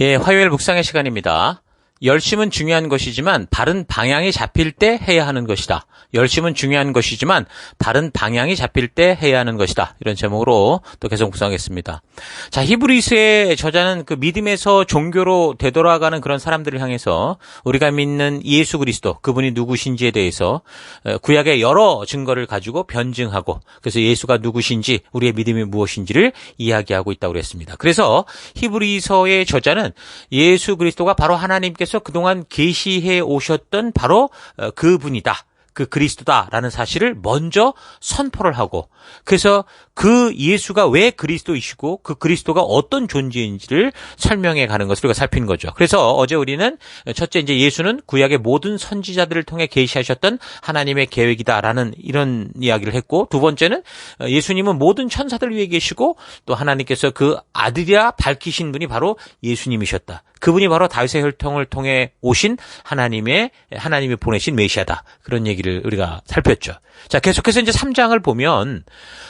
예, 화요일 묵상의 시간입니다. 열심은 중요한 것이지만 바른 방향이 잡힐 때 해야 하는 것이다. 열심은 중요한 것이지만 바른 방향이 잡힐 때 해야 하는 것이다. 이런 제목으로 또 계속 묵상하겠습니다. 자, 히브리스의 저자는 그 믿음에서 종교로 되돌아가는 그런 사람들을 향해서 우리가 믿는 예수 그리스도 그분이 누구신지에 대해서 어, 구약의 여러 증거를 가지고 변증하고 그래서 예수가 누구신지 우리의 믿음이 무엇인지를 이야기하고 있다고 그랬습니다. 그래서 히브리서의 저자는 예수 그리스도가 바로 하나님께서 그동안 계시해 오셨던 바로 어, 그분이다. 그 그리스도다라는 사실을 먼저 선포를 하고 그래서 그 예수가 왜 그리스도이시고 그 그리스도가 어떤 존재인지를 설명해 가는 것을 우리가 살핀 거죠. 그래서 어제 우리는 첫째 이제 예수는 구약의 모든 선지자들을 통해 계시하셨던 하나님의 계획이다라는 이런 이야기를 했고 두 번째는 예수님은 모든 천사들 위해 계시고 또 하나님께서 그 아들이라 밝히신 분이 바로 예수님이셨다. 그분이 바로 다윗의 혈통을 통해 오신 하나님의 하나님이 보내신 메시아다. 그런 얘기 를 우리가 살폈죠. 자, 계속해서 이제 3장을 보면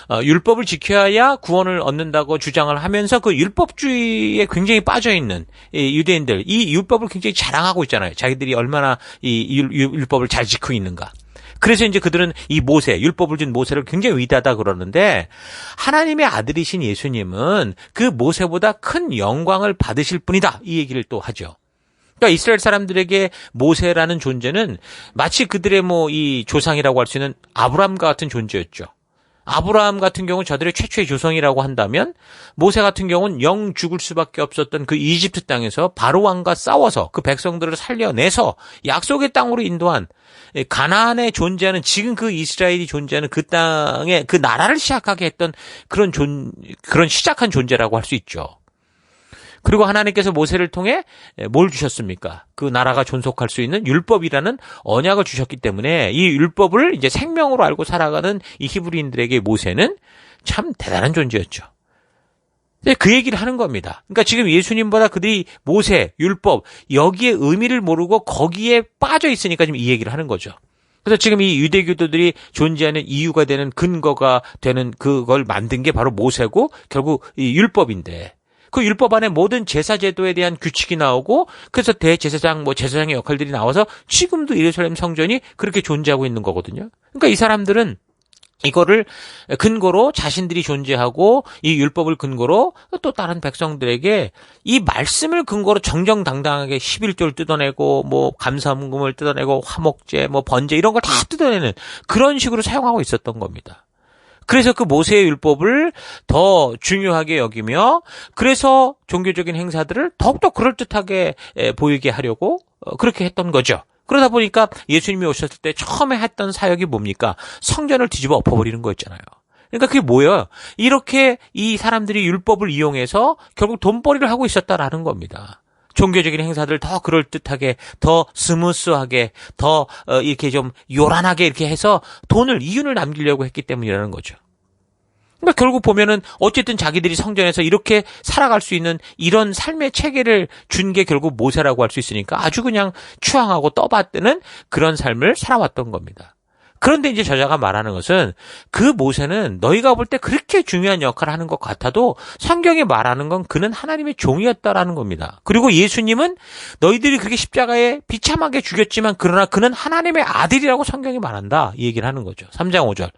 어, 율법을 지켜야 구원을 얻는다고 주장을 하면서 그 율법주의에 굉장히 빠져 있는 이 유대인들 이 율법을 굉장히 자랑하고 있잖아요. 자기들이 얼마나 이 율, 율법을 잘 지키고 있는가. 그래서 이제 그들은 이 모세, 율법을 준 모세를 굉장히 위대하다 그러는데 하나님의 아들이신 예수님은 그 모세보다 큰 영광을 받으실 분이다. 이 얘기를 또 하죠. 그러니까 이스라엘 사람들에게 모세라는 존재는 마치 그들의 뭐 이 조상이라고 할 수 있는 아브람과 같은 존재였죠. 아브라함 같은 경우는 저들의 최초의 조성이라고 한다면 모세 같은 경우는 영 죽을 수밖에 없었던 그 이집트 땅에서 바로 왕과 싸워서 그 백성들을 살려내서 약속의 땅으로 인도한 가나안에 존재하는 지금 그 이스라엘이 존재하는 그 땅에 그 나라를 시작하게 했던 그런 존 그런 시작한 존재라고 할 수 있죠. 그리고 하나님께서 모세를 통해 뭘 주셨습니까? 그 나라가 존속할 수 있는 율법이라는 언약을 주셨기 때문에 이 율법을 이제 생명으로 알고 살아가는 이 히브리인들에게 모세는 참 대단한 존재였죠. 그 얘기를 하는 겁니다. 그러니까 지금 예수님보다 그들이 모세, 율법, 여기에 의미를 모르고 거기에 빠져 있으니까 지금 이 얘기를 하는 거죠. 그래서 지금 이 유대교도들이 존재하는 이유가 되는 근거가 되는 그걸 만든 게 바로 모세고 결국 이 율법인데 그 율법 안에 모든 제사 제도에 대한 규칙이 나오고 그래서 대제사장 뭐 제사장의 역할들이 나와서 지금도 예루살렘 성전이 그렇게 존재하고 있는 거거든요. 그러니까 이 사람들은 이거를 근거로 자신들이 존재하고 이 율법을 근거로 또 다른 백성들에게 이 말씀을 근거로 정정당당하게 11조를 뜯어내고 뭐 감사문금을 뜯어내고 화목제 뭐 번제 이런 걸 다 뜯어내는 그런 식으로 사용하고 있었던 겁니다. 그래서 그 모세의 율법을 더 중요하게 여기며 그래서 종교적인 행사들을 더욱더 그럴듯하게 보이게 하려고 어, 그렇게 했던 거죠. 그러다 보니까 예수님이 오셨을 때 처음에 했던 사역이 뭡니까? 성전을 뒤집어 엎어버리는 거였잖아요. 그러니까 그게 뭐예요? 이렇게 이 사람들이 율법을 이용해서 결국 돈벌이를 하고 있었다라는 겁니다. 종교적인 행사들을 더 그럴 듯하게, 더 스무스하게, 더 어, 이렇게 좀 요란하게 이렇게 해서 돈을 이윤을 남기려고 했기 때문이라는 거죠. 그러니까 결국 보면은 어쨌든 자기들이 성전에서 이렇게 살아갈 수 있는 이런 삶의 체계를 준 게 결국 모세라고 할 수 있으니까 아주 그냥 추앙하고 떠받드는 그런 삶을 살아왔던 겁니다. 그런데 이제 저자가 말하는 것은 그 모세는 너희가 볼 때 그렇게 중요한 역할을 하는 것 같아도 성경이 말하는 건 그는 하나님의 종이었다라는 겁니다. 그리고 예수님은 너희들이 그렇게 십자가에 비참하게 죽였지만 그러나 그는 하나님의 아들이라고 성경이 말한다. 이 얘기를 하는 거죠. 3장 5절.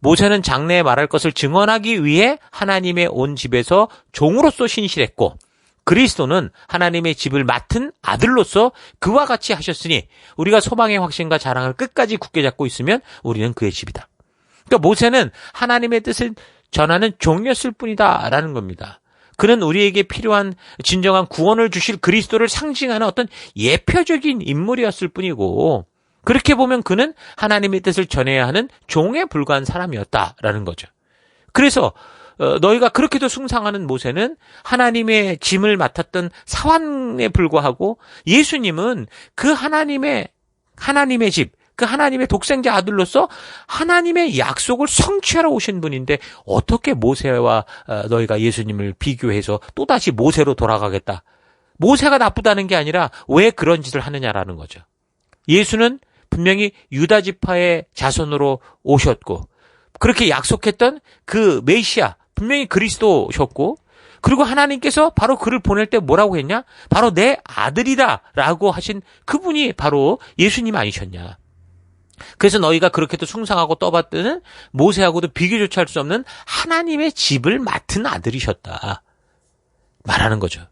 모세는 장래에 말할 것을 증언하기 위해 하나님의 온 집에서 종으로서 신실했고 그리스도는 하나님의 집을 맡은 아들로서 그와 같이 하셨으니 우리가 소망의 확신과 자랑을 끝까지 굳게 잡고 있으면 우리는 그의 집이다. 그러니까 모세는 하나님의 뜻을 전하는 종이었을 뿐이다라는 겁니다. 그는 우리에게 필요한 진정한 구원을 주실 그리스도를 상징하는 어떤 예표적인 인물이었을 뿐이고 그렇게 보면 그는 하나님의 뜻을 전해야 하는 종에 불과한 사람이었다라는 거죠. 그래서 어, 너희가 그렇게도 숭상하는 모세는 하나님의 짐을 맡았던 사환에 불과하고 예수님은 그 하나님의 하나님의 집, 그 하나님의 독생자 아들로서 하나님의 약속을 성취하러 오신 분인데 어떻게 모세와 어, 너희가 예수님을 비교해서 또다시 모세로 돌아가겠다. 모세가 나쁘다는 게 아니라 왜 그런 짓을 하느냐라는 거죠. 예수는 분명히 유다 지파의 자손으로 오셨고 그렇게 약속했던 그 메시아 분명히 그리스도셨고 그리고 하나님께서 바로 그를 보낼 때 뭐라고 했냐? 바로 내 아들이다 라고 하신 그분이 바로 예수님 아니셨냐? 그래서 너희가 그렇게도 숭상하고 떠받드는 모세하고도 비교조차 할 수 없는 하나님의 집을 맡은 아들이셨다. 말하는 거죠.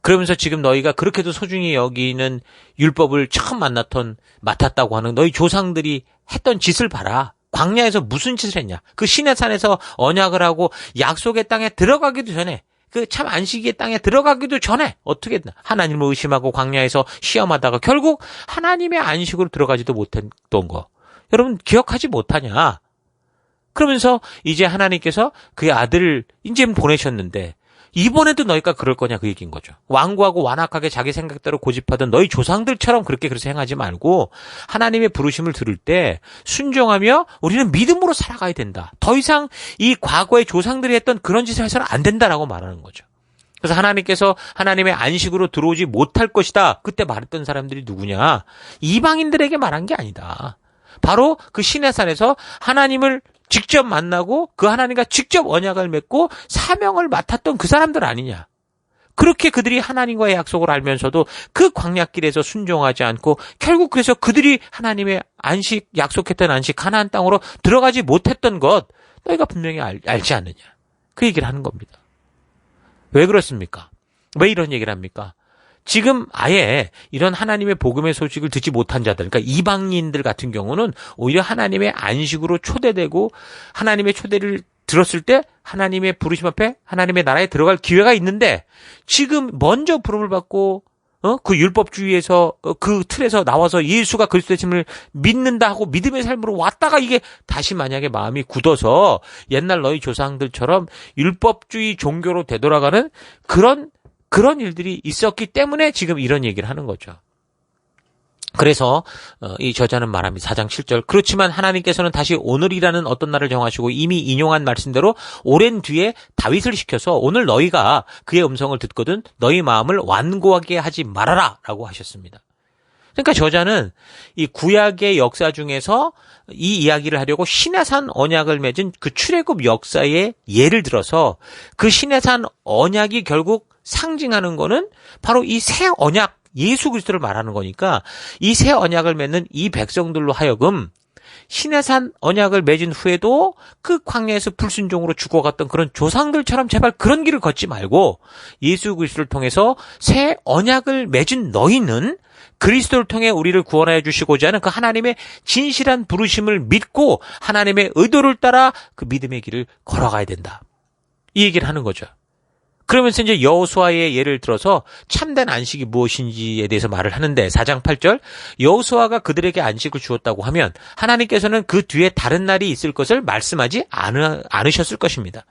그러면서 지금 너희가 그렇게도 소중히 여기는 율법을 처음 만났던 맡았다고 하는 너희 조상들이 했던 짓을 봐라. 광야에서 무슨 짓을 했냐? 그 신의 산에서 언약을 하고 약속의 땅에 들어가기도 전에 그 참 안식의 땅에 들어가기도 전에 어떻게 했나? 하나님을 의심하고 광야에서 시험하다가 결국 하나님의 안식으로 들어가지도 못했던 거. 여러분 기억하지 못하냐? 그러면서 이제 하나님께서 그의 아들을 이제 보내셨는데 이번에도 너희가 그럴 거냐 그 얘기인 거죠. 완고하고 완악하게 자기 생각대로 고집하던 너희 조상들처럼 그렇게 그래서 행하지 말고 하나님의 부르심을 들을 때 순종하며 우리는 믿음으로 살아가야 된다. 더 이상 이 과거의 조상들이 했던 그런 짓을 해서는 안 된다라고 말하는 거죠. 그래서 하나님께서 하나님의 안식으로 들어오지 못할 것이다. 그때 말했던 사람들이 누구냐? 이방인들에게 말한 게 아니다. 바로 그 신의 산에서 하나님을 직접 만나고 그 하나님과 직접 언약을 맺고 사명을 맡았던 그 사람들 아니냐. 그렇게 그들이 하나님과의 약속을 알면서도 그 광약길에서 순종하지 않고 결국 그래서 그들이 하나님의 안식 약속했던 안식 가나안 땅으로 들어가지 못했던 것 너희가 분명히 알, 알지 않느냐. 그 얘기를 하는 겁니다. 왜 그렇습니까? 왜 이런 얘기를 합니까? 지금 아예 이런 하나님의 복음의 소식을 듣지 못한 자들, 그러니까 이방인들 같은 경우는 오히려 하나님의 안식으로 초대되고 하나님의 초대를 들었을 때 하나님의 부르심 앞에 하나님의 나라에 들어갈 기회가 있는데 지금 먼저 부름을 받고 어? 그 율법주의에서 어, 그 틀에서 나와서 예수가 그리스도의심을 믿는다 하고 믿음의 삶으로 왔다가 이게 다시 만약에 마음이 굳어서 옛날 너희 조상들처럼 율법주의 종교로 되돌아가는 그런 그런 일들이 있었기 때문에 지금 이런 얘기를 하는 거죠. 그래서 어, 이 저자는 말합니다. 4장 7절. 그렇지만 하나님께서는 다시 오늘이라는 어떤 날을 정하시고 이미 인용한 말씀대로 오랜 뒤에 다윗을 시켜서 오늘 너희가 그의 음성을 듣거든 너희 마음을 완고하게 하지 말아라 라고 하셨습니다. 그러니까 저자는 이 구약의 역사 중에서 이 이야기를 하려고 신해산 언약을 맺은 그 출애굽 역사의 예를 들어서 그 신해산 언약이 결국 상징하는 거는 바로 이 새 언약 예수 그리스도를 말하는 거니까 이 새 언약을 맺는 이 백성들로 하여금 신해산 언약을 맺은 후에도 그 광야에서 불순종으로 죽어갔던 그런 조상들처럼 제발 그런 길을 걷지 말고 예수 그리스도를 통해서 새 언약을 맺은 너희는 그리스도를 통해 우리를 구원하여 주시고자 하는 그 하나님의 진실한 부르심을 믿고 하나님의 의도를 따라 그 믿음의 길을 걸어가야 된다. 이 얘기를 하는 거죠. 그러면서 이제 여호수아의 예를 들어서 참된 안식이 무엇인지에 대해서 말을 하는데 4장 8절 여호수아가 그들에게 안식을 주었다고 하면 하나님께서는 그 뒤에 다른 날이 있을 것을 말씀하지 않으, 않으셨을 것입니다.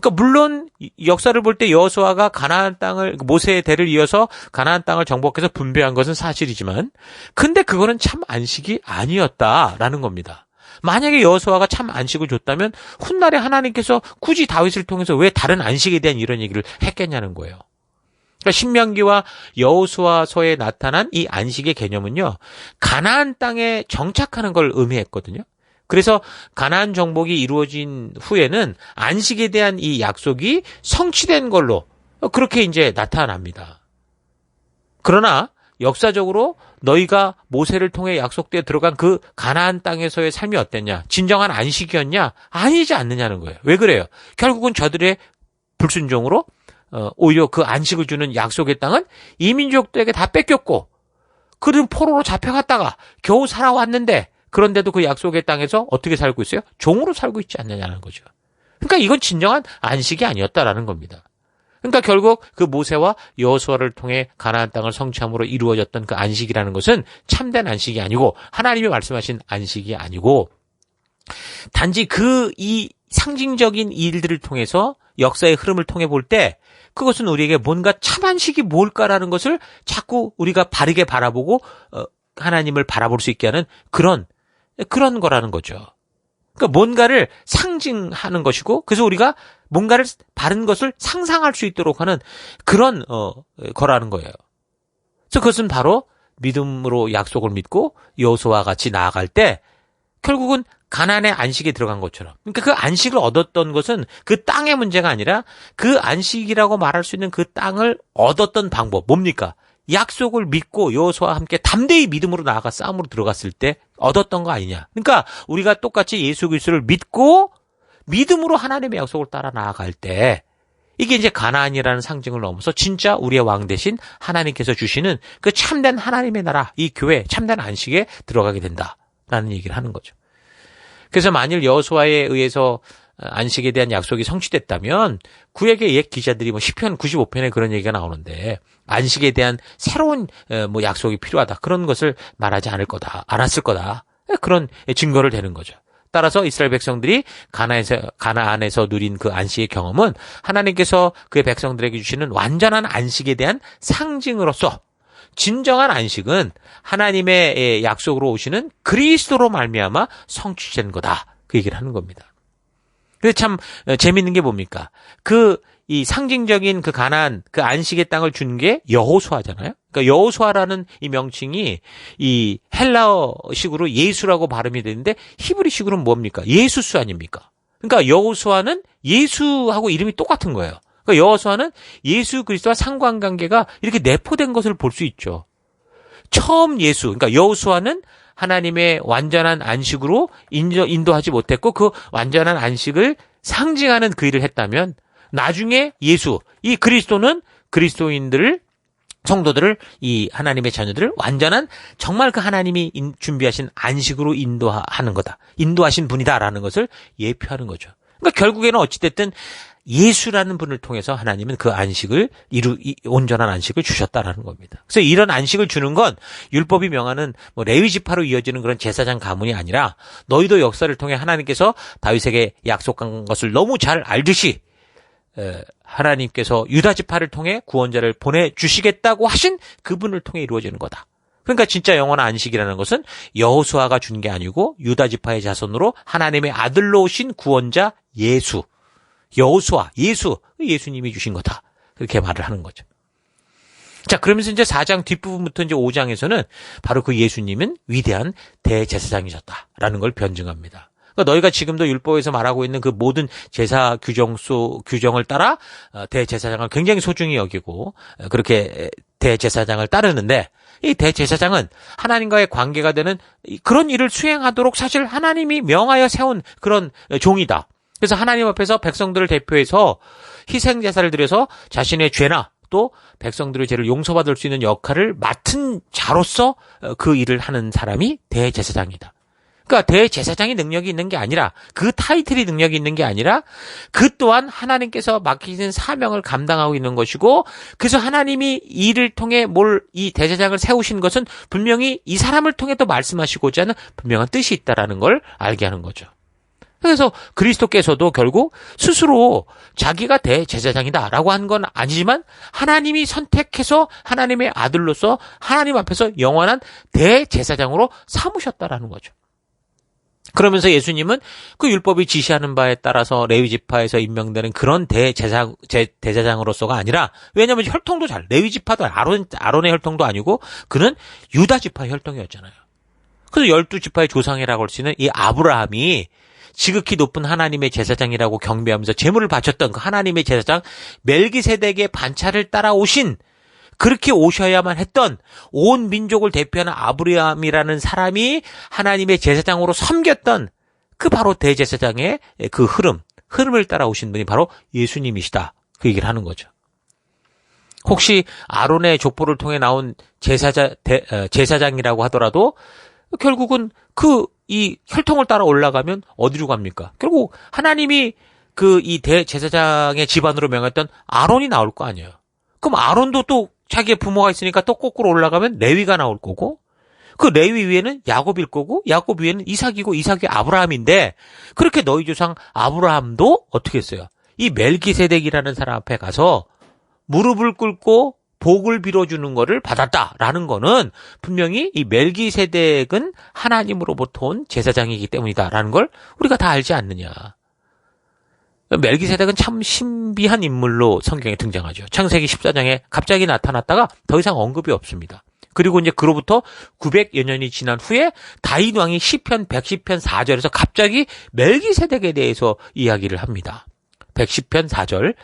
그러니까 물론 역사를 볼 때 여호수아가 가나안 땅을 모세의 대를 이어서 가나안 땅을 정복해서 분배한 것은 사실이지만 근데 그거는 참 안식이 아니었다라는 겁니다. 만약에 여호수아가 참 안식을 줬다면 훗날에 하나님께서 굳이 다윗을 통해서 왜 다른 안식에 대한 이런 얘기를 했겠냐는 거예요. 그러니까 신명기와 여호수아서에 나타난 이 안식의 개념은요. 가나안 땅에 정착하는 걸 의미했거든요. 그래서 가나안 정복이 이루어진 후에는 안식에 대한 이 약속이 성취된 걸로 그렇게 이제 나타납니다. 그러나 역사적으로 너희가 모세를 통해 약속되어 들어간 그 가나안 땅에서의 삶이 어땠냐? 진정한 안식이었냐? 아니지 않느냐는 거예요. 왜 그래요? 결국은 저들의 불순종으로 어, 오히려 그 안식을 주는 약속의 땅은 이민족들에게 다 뺏겼고 그들은 포로로 잡혀갔다가 겨우 살아왔는데 그런데도 그 약속의 땅에서 어떻게 살고 있어요? 종으로 살고 있지 않느냐는 거죠. 그러니까 이건 진정한 안식이 아니었다라는 겁니다. 그러니까 결국 그 모세와 여호수아를 통해 가나안 땅을 성취함으로 이루어졌던 그 안식이라는 것은 참된 안식이 아니고 하나님이 말씀하신 안식이 아니고 단지 그 이 상징적인 일들을 통해서 역사의 흐름을 통해 볼 때 그것은 우리에게 뭔가 참 안식이 뭘까라는 것을 자꾸 우리가 바르게 바라보고 어, 하나님을 바라볼 수 있게 하는 그런 그런 거라는 거죠. 그러니까 뭔가를 상징하는 것이고 그래서 우리가 뭔가를 바른 것을 상상할 수 있도록 하는 그런 어 거라는 거예요. 그래서 그것은 바로 믿음으로 약속을 믿고 여호수와 같이 나아갈 때 결국은 가난의 안식에 들어간 것처럼. 그러니까 그 안식을 얻었던 것은 그 땅의 문제가 아니라 그 안식이라고 말할 수 있는 그 땅을 얻었던 방법 뭡니까? 약속을 믿고 여호수아와 함께 담대히 믿음으로 나아가 싸움으로 들어갔을 때 얻었던 거 아니냐. 그러니까 우리가 똑같이 예수 그리스도를 믿고 믿음으로 하나님의 약속을 따라 나아갈 때 이게 이제 가나안이라는 상징을 넘어서 진짜 우리의 왕 대신 하나님께서 주시는 그 참된 하나님의 나라, 이 교회, 참된 안식에 들어가게 된다라는 얘기를 하는 거죠. 그래서 만일 여호수아에 의해서 안식에 대한 약속이 성취됐다면 구약의 옛 기자들이 뭐 10편 95편에 그런 얘기가 나오는데 안식에 대한 새로운 뭐 약속이 필요하다 그런 것을 말하지 않을 거다 않았을 거다 그런 증거를 대는 거죠. 따라서 이스라엘 백성들이 가나에서 가나 안에서 누린 그 안식의 경험은 하나님께서 그의 백성들에게 주시는 완전한 안식에 대한 상징으로서 진정한 안식은 하나님의 약속으로 오시는 그리스도로 말미암아 성취된 거다. 그 얘기를 하는 겁니다. 근데 참 어, 재밌는 게 뭡니까? 그 이 상징적인 그 가난 그 안식의 땅을 준 게 여호수아잖아요. 그러니까 여호수아라는 이 명칭이 이 헬라어식으로 예수라고 발음이 되는데 히브리식으로는 뭡니까? 예수수 아닙니까? 그러니까 여호수아는 예수하고 이름이 똑같은 거예요. 그러니까 여호수아는 예수 그리스도와 상관관계가 이렇게 내포된 것을 볼 수 있죠. 처음 예수, 그러니까 여호수아는 하나님의 완전한 안식으로 인도, 인도하지 못했고 그 완전한 안식을 상징하는 그 일을 했다면 나중에 예수, 이 그리스도는 그리스도인들을 성도들을 이 하나님의 자녀들을 완전한 정말 그 하나님이 준비하신 안식으로 인도하는 거다. 인도하신 분이다라는 것을 예표하는 거죠. 그러니까 결국에는 어찌됐든 예수라는 분을 통해서 하나님은 그 안식을 이루 온전한 안식을 주셨다라는 겁니다. 그래서 이런 안식을 주는 건 율법이 명하는 뭐 레위 지파로 이어지는 그런 제사장 가문이 아니라 너희도 역사를 통해 하나님께서 다윗에게 약속한 것을 너무 잘 알듯이 하나님께서 유다 지파를 통해 구원자를 보내 주시겠다고 하신 그분을 통해 이루어지는 거다. 그러니까 진짜 영원한 안식이라는 것은 여호수아가 준 게 아니고 유다 지파의 자손으로 하나님의 아들로 오신 구원자 예수 여호수아, 예수, 예수님이 주신 거다. 그렇게 말을 하는 거죠. 자, 그러면서 이제 4장 뒷부분부터 이제 5장에서는 바로 그 예수님은 위대한 대제사장이셨다라는 걸 변증합니다. 그러니까 너희가 지금도 율법에서 말하고 있는 그 모든 제사 규정 소 규정을 따라 어, 대제사장을 굉장히 소중히 여기고 어, 그렇게 대제사장을 따르는데 이 대제사장은 하나님과의 관계가 되는 그런 일을 수행하도록 사실 하나님이 명하여 세운 그런 종이다. 그래서 하나님 앞에서 백성들을 대표해서 희생 제사를 드려서 자신의 죄나 또 백성들의 죄를 용서받을 수 있는 역할을 맡은 자로서 어, 그 일을 하는 사람이 대제사장이다. 그러니까 대제사장이 능력이 있는 게 아니라 그 타이틀이 능력이 있는 게 아니라 그 또한 하나님께서 맡기신 사명을 감당하고 있는 것이고 그래서 하나님이 이를 통해 뭘 이 대제사장을 세우신 것은 분명히 이 사람을 통해 또 말씀하시고자 하는 분명한 뜻이 있다라는 걸 알게 하는 거죠. 그래서 그리스도께서도 결국 스스로 자기가 대제사장이다라고 한 건 아니지만 하나님이 선택해서 하나님의 아들로서 하나님 앞에서 영원한 대제사장으로 삼으셨다라는 거죠. 그러면서 예수님은 그 율법이 지시하는 바에 따라서 레위 지파에서 임명되는 그런 대제사 대제사장으로서가 아니라 왜냐하면 혈통도 잘 레위 지파도 아론 아론의 혈통도 아니고 그는 유다 지파 혈통이었잖아요. 그래서 열두 지파의 조상이라고 할 수 있는 이 아브라함이 지극히 높은 하나님의 제사장이라고 경배하면서 제물을 바쳤던 그 하나님의 제사장 멜기세덱의 반차를 따라오신 그렇게 오셔야만 했던 온 민족을 대표하는 아브리함이라는 사람이 하나님의 제사장으로 섬겼던 그 바로 대제사장의 그 흐름, 흐름을 따라오신 분이 바로 예수님이시다. 그 얘기를 하는 거죠. 혹시 아론의 족보를 통해 나온 제사자, 대, 어, 제사장이라고 하더라도 결국은 그 이 혈통을 따라 올라가면 어디로 갑니까? 결국 하나님이 그 이 대제사장의 집안으로 명했던 아론이 나올 거 아니에요. 그럼 아론도 또 자기의 부모가 있으니까 또 거꾸로 올라가면 레위가 나올 거고 그 레위 위에는 야곱일 거고 야곱 위에는 이삭이고 이삭이 아브라함인데 그렇게 너희 조상 아브라함도 어떻게 했어요? 이 멜기세덱이라는 사람 앞에 가서 무릎을 꿇고 복을 빌어주는 것을 받았다라는 거는 분명히 이 멜기세덱은 하나님으로부터 온 제사장이기 때문이다라는 걸 우리가 다 알지 않느냐. 멜기세덱은 참 신비한 인물로 성경에 등장하죠. 창세기 14장에 갑자기 나타났다가 더 이상 언급이 없습니다. 그리고 이제 그로부터 900여 년이 지난 후에 다윗 왕이 시편 110편 4절에서 갑자기 멜기세덱에 대해서 이야기를 합니다. 110편 4절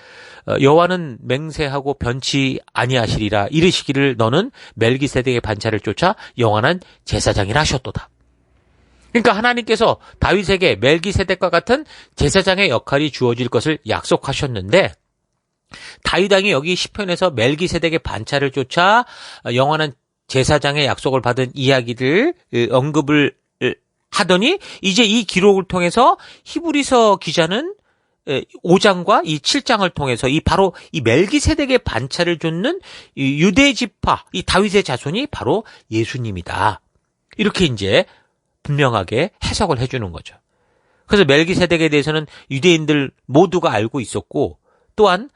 어, 여호와는 맹세하고 변치 아니하시리라 이르시기를 너는 멜기세덱의 반차를 쫓아 영원한 제사장이라 하셨도다. 그러니까 하나님께서 다윗에게 멜기세덱과 같은 제사장의 역할이 주어질 것을 약속하셨는데 다윗 왕이 여기 시편에서 멜기세덱의 반차를 쫓아 영원한 제사장의 약속을 받은 이야기를 언급을 하더니 이제 이 기록을 통해서 히브리서 기자는 5장과 이 7장을 통해서 이 바로 이 멜기세덱의 반차를 쫓는 유대 지파 이 다윗의 자손이 바로 예수님이다. 이렇게 이제 분명하게 해석을 해주는 거죠. 그래서 멜기세덱에 대해서는 유대인들 모두가 알고 있었고 또한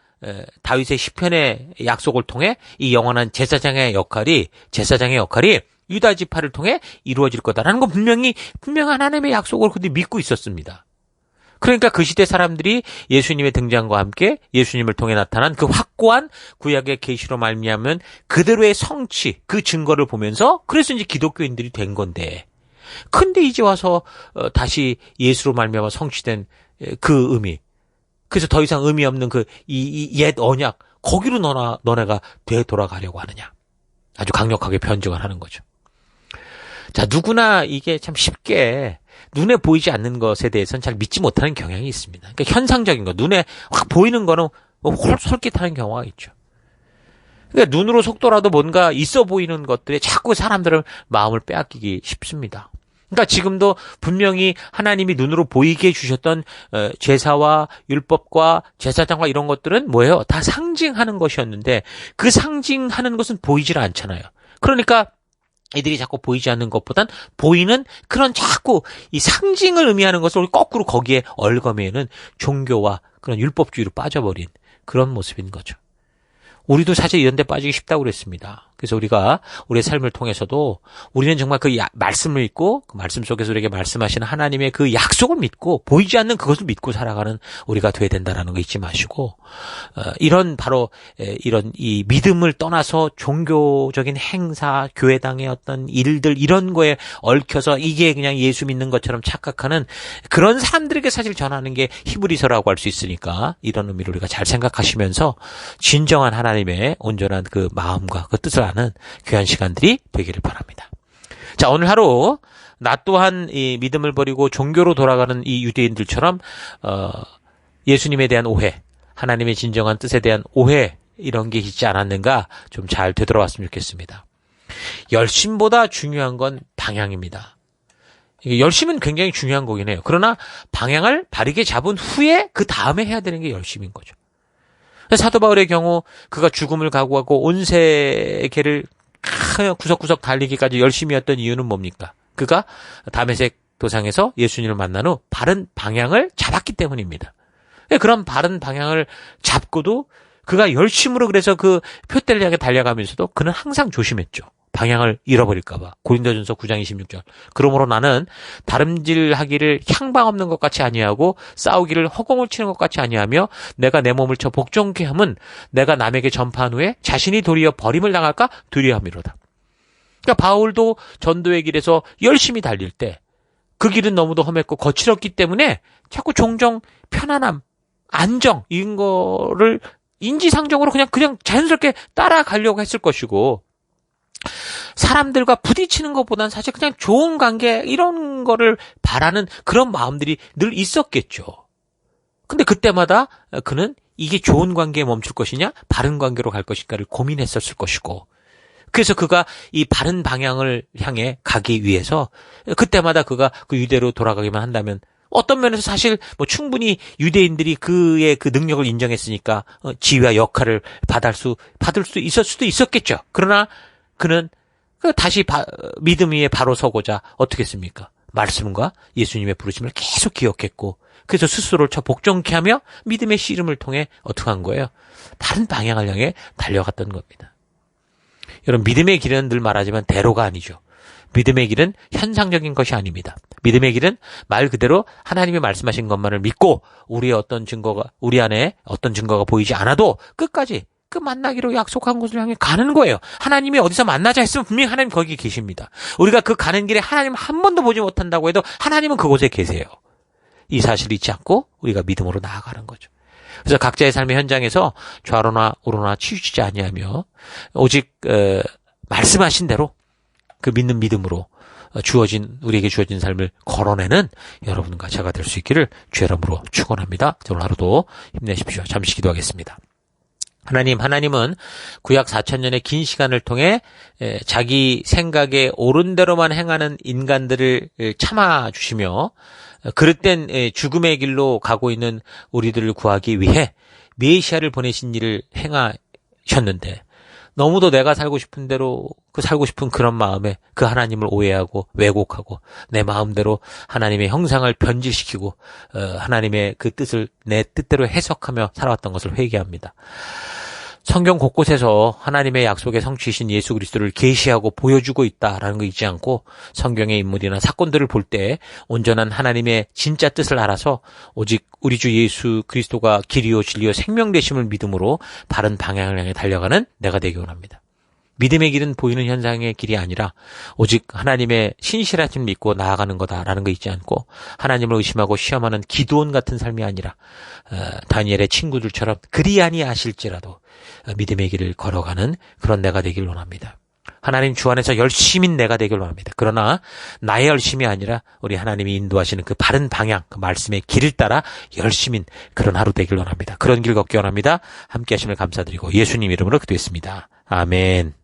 다윗의 시편의 약속을 통해 이 영원한 제사장의 역할이 제사장의 역할이 유다 지파를 통해 이루어질 거다라는 건 분명히 분명 한 하나님의 약속을 그들이 믿고 있었습니다. 그러니까 그 시대 사람들이 예수님의 등장과 함께 예수님을 통해 나타난 그 확고한 구약의 계시로 말미암은 그대로의 성취, 그 증거를 보면서 그래서 이제 기독교인들이 된 건데. 근데 이제 와서 어, 다시 예수로 말미암아 성취된 그 의미. 그래서 더 이상 의미 없는 그 이 옛 언약 거기로 너나 너네가 되돌아가려고 하느냐. 아주 강력하게 변증을 하는 거죠. 자, 누구나 이게 참 쉽게 눈에 보이지 않는 것에 대해서는 잘 믿지 못하는 경향이 있습니다. 그러니까 현상적인 거, 눈에 확 보이는 거는 솔깃하는 경우가 있죠. 그러니까 눈으로 속도라도 뭔가 있어 보이는 것들에 자꾸 사람들은 마음을 빼앗기기 쉽습니다. 그러니까 지금도 분명히 하나님이 눈으로 보이게 해주셨던 어, 제사와 율법과 제사장과 이런 것들은 뭐예요? 다 상징하는 것이었는데 그 상징하는 것은 보이질 않잖아요. 그러니까 이들이 자꾸 보이지 않는 것보단 보이는 그런 자꾸 이 상징을 의미하는 것을 거꾸로 거기에 얼거매는 종교와 그런 율법주의로 빠져버린 그런 모습인 거죠. 우리도 사실 이런 데 빠지기 쉽다고 그랬습니다. 그래서 우리가 우리의 삶을 통해서도 우리는 정말 그 야, 말씀을 믿고 그 말씀 속에서 우리에게 말씀하시는 하나님의 그 약속을 믿고 보이지 않는 그것을 믿고 살아가는 우리가 돼야 된다라는 거 잊지 마시고 어, 이런 바로 에, 이런 이 믿음을 떠나서 종교적인 행사, 교회당의 어떤 일들 이런 거에 얽혀서 이게 그냥 예수 믿는 것처럼 착각하는 그런 사람들에게 사실 전하는 게 히브리서라고 할 수 있으니까 이런 의미를 우리가 잘 생각하시면서 진정한 하나님의 온전한 그 마음과 그 뜻을 아는 귀한 시간들이 되기를 바랍니다. 자, 오늘 하루 나 또한 이 믿음을 버리고 종교로 돌아가는 이 유대인들처럼 어, 예수님에 대한 오해, 하나님의 진정한 뜻에 대한 오해 이런 게 있지 않았는가 좀 잘 되돌아왔으면 좋겠습니다. 열심보다 중요한 건 방향입니다. 열심은 굉장히 중요한 거긴 해요. 그러나 방향을 바르게 잡은 후에 그 다음에 해야 되는 게 열심인 거죠. 사도 바울의 경우 그가 죽음을 각오하고 온 세계를 구석구석 달리기까지 열심히 했던 이유는 뭡니까? 그가 담에색 도상에서 예수님을 만난 후 바른 방향을 잡았기 때문입니다. 그런 바른 방향을 잡고도 그가 열심으로 그래서 그 표대를 향해 달려가면서도 그는 항상 조심했죠. 방향을 잃어버릴까봐. 고린도전서 9장 26절. 그러므로 나는 다름질하기를 향방 없는 것 같이 아니하고 싸우기를 허공을 치는 것 같이 아니하며 내가 내 몸을 쳐 복종케 함은 내가 남에게 전파한 후에 자신이 도리어 버림을 당할까 두려함이로다. 그러니까 바울도 전도의 길에서 열심히 달릴 때 그 길은 너무도 험했고 거칠었기 때문에 자꾸 종종 편안함, 안정 이런 거를 인지상정으로 그냥 그냥 자연스럽게 따라가려고 했을 것이고 사람들과 부딪히는 것보다는 사실 그냥 좋은 관계 이런 거를 바라는 그런 마음들이 늘 있었겠죠. 근데 그때마다 그는 이게 좋은 관계에 멈출 것이냐, 바른 관계로 갈 것인가를 고민했었을 것이고, 그래서 그가 이 바른 방향을 향해 가기 위해서 그때마다 그가 그 유대로 돌아가기만 한다면 어떤 면에서 사실 뭐 충분히 유대인들이 그의 그 능력을 인정했으니까 어, 지위와 역할을 받을 수 받을 수 있을 수도 있었겠죠. 그러나 그는 그 다시 바, 믿음 위에 바로 서고자 어떻게 했습니까? 말씀과 예수님의 부르심을 계속 기억했고 그래서 스스로를 쳐 복종케 하며 믿음의 씨름을 통해 어떻게 한 거예요? 다른 방향을 향해 달려갔던 겁니다. 여러분 믿음의 길은 늘 말하지만 대로가 아니죠. 믿음의 길은 현상적인 것이 아닙니다. 믿음의 길은 말 그대로 하나님이 말씀하신 것만을 믿고 우리의 어떤 증거가 우리 안에 어떤 증거가 보이지 않아도 끝까지 그 만나기로 약속한 곳을 향해 가는 거예요. 하나님이 어디서 만나자 했으면 분명히 하나님 거기 계십니다. 우리가 그 가는 길에 하나님 한 번도 보지 못한다고 해도 하나님은 그곳에 계세요. 이 사실을 잊지 않고 우리가 믿음으로 나아가는 거죠. 그래서 각자의 삶의 현장에서 좌로나 우로나 치우치지 아니하며 오직 어, 말씀하신 대로 그 믿는 믿음으로 어, 주어진 우리에게 주어진 삶을 걸어내는 여러분과 제가 될 수 있기를 이름으로 축원합니다. 오늘 하루도 힘내십시오. 잠시 기도하겠습니다. 하나님, 하나님은 구약 4천년의 긴 시간을 통해 에, 자기 생각에 옳은 대로만 행하는 인간들을 에, 참아 주시며 어, 그릇된 에, 죽음의 길로 가고 있는 우리들을 구하기 위해 메시아를 보내신 일을 행하셨는데 너무도 내가 살고 싶은 대로 그 살고 싶은 그런 마음에 그 하나님을 오해하고 왜곡하고 내 마음대로 하나님의 형상을 변질시키고 어, 하나님의 그 뜻을 내 뜻대로 해석하며 살아왔던 것을 회개합니다. 성경 곳곳에서 하나님의 약속에 성취이신 예수 그리스도를 계시하고 보여주고 있다라는 거 잊지 않고 성경의 인물이나 사건들을 볼 때 온전한 하나님의 진짜 뜻을 알아서 오직 우리 주 예수 그리스도가 길이요 진리요 생명 되심을 믿음으로 바른 방향을 향해 달려가는 내가 되기 원합니다. 믿음의 길은 보이는 현상의 길이 아니라 오직 하나님의 신실하심을 믿고 나아가는 거다라는 거 잊지 않고 하나님을 의심하고 시험하는 기도원 같은 삶이 아니라 어, 다니엘의 친구들처럼 그리 아니하실지라도 어, 믿음의 길을 걸어가는 그런 내가 되길 원합니다. 하나님 주 안에서 열심히 내가 되길 원합니다. 그러나 나의 열심이 아니라 우리 하나님이 인도하시는 그 바른 방향, 그 말씀의 길을 따라 열심인 그런 하루 되길 원합니다. 그런 길 걷기 원합니다. 함께 하심을 감사드리고 예수님 이름으로 기도했습니다. 아멘.